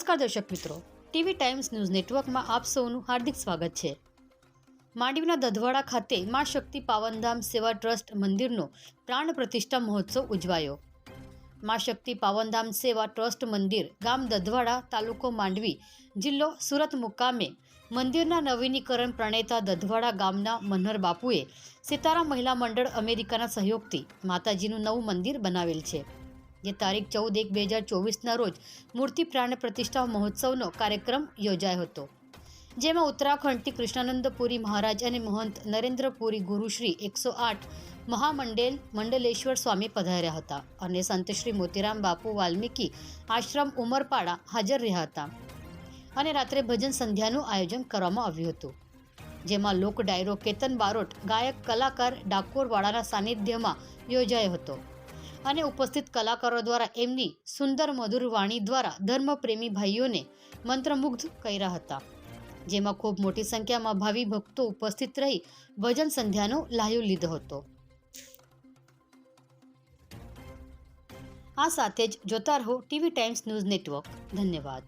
નમસ્કાર દર્શક મિત્રો. ટીવી ટાઈમ્સ ન્યૂઝ નેટવર્કમાં આપ સૌનું હાર્દિક સ્વાગત છે. માંડવીના દધવાડા ખાતે મા શક્તિ પાવનધામ સેવા ટ્રસ્ટ મંદિરનો પ્રાણ પ્રતિષ્ઠા મહોત્સવ ઉજવાયો. મા શક્તિ પાવનધામ સેવા ટ્રસ્ટ મંદિર ગામ દધવાડા તાલુકો માંડવી જિલ્લો સુરત મુકામે મંદિરના નવીનીકરણ પ્રણેતા દધવાડા ગામના મનહર બાપુએ સિતારા મહિલા મંડળ અમેરિકાના સહયોગથી માતાજીનું નવું મંદિર બનાવેલ છે. જે તારીખ ચૌદ એક બે હજાર ચોવીસના રોજ મૂર્તિ પ્રાણ પ્રતિષ્ઠા મહોત્સવનો કાર્યક્રમ યોજાયો હતો. જેમાં ઉત્તરાખંડથી કૃષ્ણાનંદપુરી મહારાજ અને મહંત નરેન્દ્રપુરી ગુરુશ્રી એકસો આઠ મહામંડેલ મંડલેશ્વર સ્વામી પધાર્યા હતા અને સંત શ્રી મોતીરામ બાપુ વાલ્મીકી આશ્રમ ઉમરપાડા હાજર રહ્યા હતા અને રાત્રે ભજન સંધ્યાનું આયોજન કરવામાં આવ્યું હતું. જેમાં લોક ડાયરો કેતન બારોટ, ગાયક કલાકાર ડાકોરવાળાના સાનિધ્યમાં યોજાયો હતો. અને ઉપસ્થિત કલાકારો દ્વારા એમની સુંદર મધુર વાણી દ્વારા ધર્મપ્રેમી ભાઈઓને મંત્રમુગ્ધ કર્યા હતા. જેમાં ખૂબ મોટી સંખ્યામાં ભાવિ ભક્તો ઉપસ્થિત રહી ભજન સંધ્યાનો લાહ્યો લીધો હતો. આ સાથે જ જોતા રહો ટીવી ટાઈમ્સ ન્યૂઝ નેટવર્ક. ધન્યવાદ.